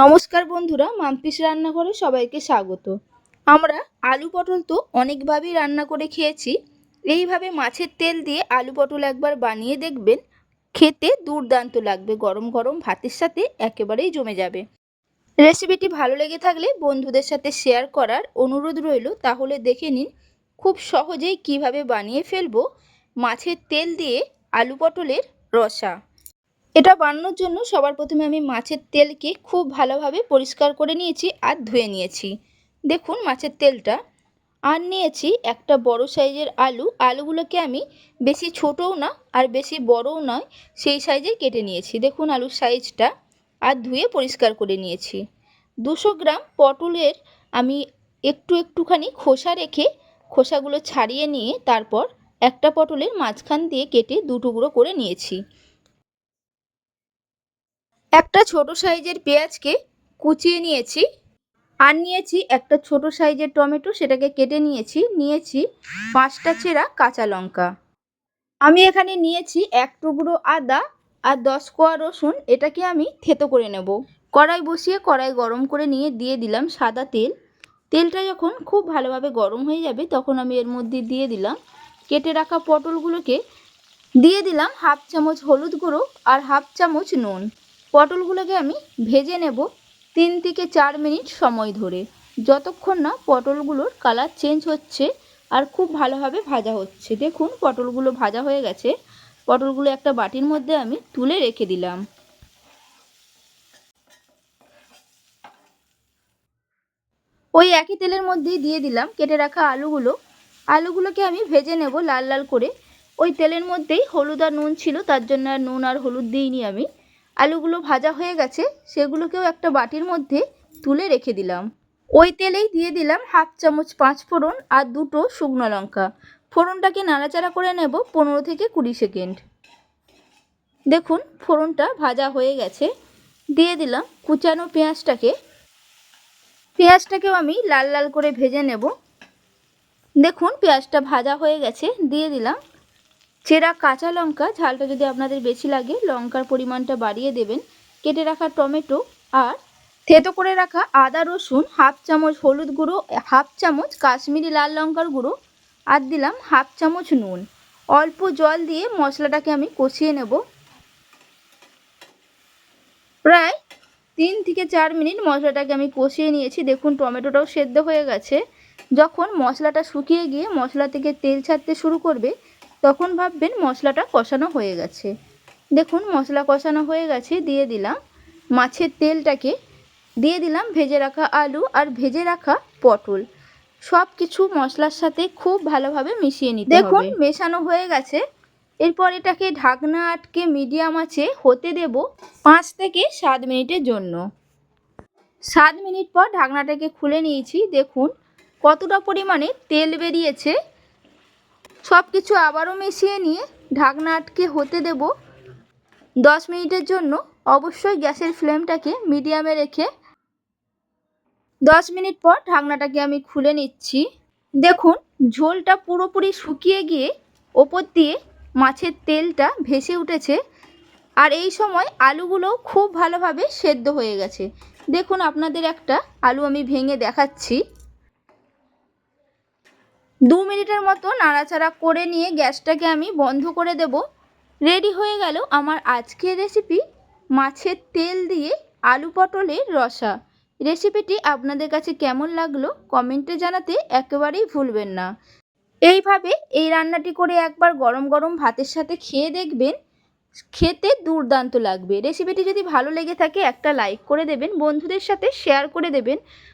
নমস্কার বন্ধুরা মাম্পিস রান্নাঘরে সবাইকে স্বাগত। আমরা আলু পটল তো অনেকভাবেই রান্না করে খেয়েছি। এইভাবে মাছের তেল দিয়ে আলু পটল একবার বানিয়ে দেখবেন, খেতে দুর্দান্ত লাগবে, গরম গরম ভাতের সাথে একেবারেই জমে যাবে। রেসিপিটি ভালো লেগে থাকলে বন্ধুদের সাথে শেয়ার করার অনুরোধ রইল। তাহলে দেখে নিন খুব সহজেই কীভাবে বানিয়ে ফেলব মাছের তেল দিয়ে আলু পটলের রসা। এটা বানানোর জন্য সবার প্রথমে আমি মাছের তেলকে খুব ভালোভাবে পরিষ্কার করে নিয়েছি আর ধুয়ে নিয়েছি। দেখুন মাছের তেলটা। আর নিয়েছি একটা বড় সাইজের আলু। আলুগুলোকে আমি বেশি ছোটও না আর বেশি বড়ও নয়, সেই সাইজে কেটে নিয়েছি। দেখুন আলুর সাইজটা। আর ধুয়ে পরিষ্কার করে নিয়েছি। দুশো গ্রাম পটলের আমি একটু একটুখানি খোসা রেখে খোসাগুলো ছাড়িয়ে নিয়ে তারপর একটা পটলের মাঝখান দিয়ে কেটে দু টুকরো করে নিয়েছি। একটা ছোট সাইজের পেঁয়াজকে কুচিয়ে নিয়েছি আর নিয়েছি একটা ছোট সাইজের টমেটো, সেটাকে কেটে নিয়েছি নিয়েছি পাঁচটা চেরা কাঁচা লঙ্কা। আমি এখানে নিয়েছি এক টুকরো আদা আর দশ কোয়া রসুন, এটাকে আমি থেতো করে নেব। কড়াই বসিয়ে কড়াই গরম করে নিয়ে দিয়ে দিলাম সাদা তেল। তেলটা যখন খুব ভালোভাবে গরম হয়ে যাবে, তখন আমি এর মধ্যে দিয়ে দিলাম কেটে রাখা পটলগুলোকে। দিয়ে দিলাম হাফ চামচ হলুদ গুঁড়ো আর হাফ চামচ নুন। পটলগুলোকে আমি ভেজে নেব তিন থেকে চার মিনিট সময় ধরে। যতক্ষণ না পটলগুলোর কালার চেঞ্জ হচ্ছে আর খুব ভালোভাবে ভাজা হচ্ছে। দেখুন, পটলগুলো ভাজা হয়ে গেছে। পটলগুলো একটা বাটির মধ্যে আমি তুলে রেখে দিলাম। ওই একই তেলের মধ্যেই দিয়ে দিলাম কেটে রাখা আলুগুলো। আলুগুলোকে আমি ভেজে নেব লাল লাল করে। ওই তেলের মধ্যেই হলুদ আর নুন ছিল, তার জন্য আর নুন আর হলুদ দিইনি আমি। আলুগুলো ভাজা হয়ে গেছে, সেগুলোকেও একটা বাটির মধ্যে তুলে রেখে দিলাম। ওই তেলেই দিয়ে দিলাম হাফ চামচ পাঁচ ফোড়ন আর দুটো শুকনো লঙ্কা। ফোড়নটাকে নাড়াচাড়া করে নেব পনেরো থেকে কুড়ি সেকেন্ড। দেখুন, ফোড়নটা ভাজা হয়ে গেছে। দিয়ে দিলাম কুচানো পেঁয়াজটাকে। পেঁয়াজটাকেও আমি লাল লাল করে ভেজে নেব। দেখুন, পেঁয়াজটা ভাজা হয়ে গেছে। দিয়ে দিলাম চেরা কাঁচা লঙ্কা, ঝালটা যদি আপনাদের বেশি লাগে, লঙ্কার পরিমাণটা বাড়িয়ে দেবেন। কেটে রাখা টমেটো আর থেতো করে রাখা আদা, রসুন, হাফ চামচ হলুদ গুঁড়ো, হাফ চামচ কাশ্মীরি লাল লঙ্কার গুঁড়ো আর দিলাম হাফ চামচ নুন। অল্প জল দিয়ে মশলাটাকে আমি কষিয়ে নেব। প্রায় তিন থেকে চার মিনিট মশলাটাকে আমি কষিয়ে নিয়েছি। দেখুন, টমেটোটাও সেদ্ধ হয়ে গেছে। যখন মশলাটা শুকিয়ে গিয়ে মশলা থেকে তেল ছাড়তে শুরু করবে তখন ভাববেন মশলাটা কষানো হয়ে গেছে। দেখুন, মশলা কষানো হয়ে গেছে, দিয়ে দিলাম মাছের তেলটাকে। দিয়ে দিলাম ভেজে রাখা আলু আর ভেজে রাখা পটল। সব কিছু মশলার সাথে খুব ভালোভাবে মিশিয়ে নিতে দেখুন, মেশানো হয়ে গেছে। এরপর এটাকে ঢাকনা আটকে মিডিয়াম আছে হতে দেব পাঁচ থেকে সাত মিনিটের জন্য। সাত মিনিট পর ঢাকনাটাকে খুলে নিয়েছি। দেখুন, কতটা পরিমাণে তেল বেরিয়েছে। সব কিছু আবারও মিশিয়ে নিয়ে ঢাকনা আটকে হতে দেব। দশ মিনিটের জন্য অবশ্যই গ্যাসের ফ্লেমটাকে মিডিয়ামে রেখে দশ মিনিট পর ঢাকনাটাকে আমি খুলে নিচ্ছি। দেখুন, ঝোলটা পুরোপুরি শুকিয়ে গিয়ে ওপর দিয়ে মাছের তেলটা ভেসে উঠেছে। আর এই সময় আলুগুলো খুব ভালোভাবে সেদ্ধ হয়ে গেছে। দেখুন, আপনাদের একটা আলু আমি ভেঙে দেখাচ্ছি। দু মিনিটের মতো নাড়াচাড়া করে নিয়ে গ্যাসটাকে আমি বন্ধ করে দেব। রেডি হয়ে গেল আমার আজকের রেসিপি মাছের তেল দিয়ে আলু পটলের রসা। রেসিপিটি আপনাদের কাছে কেমন লাগল কমেন্টে জানাতে একেবারেই ভুলবেন না। এইভাবে এই রান্নাটি করে একবার গরম গরম ভাতের সাথে খেয়ে দেখবেন, খেতে দুর্দান্ত লাগবে। রেসিপিটি যদি ভালো লেগে থাকে একটা লাইক করে দেবেন, বন্ধুদের সাথে শেয়ার করে দেবেন।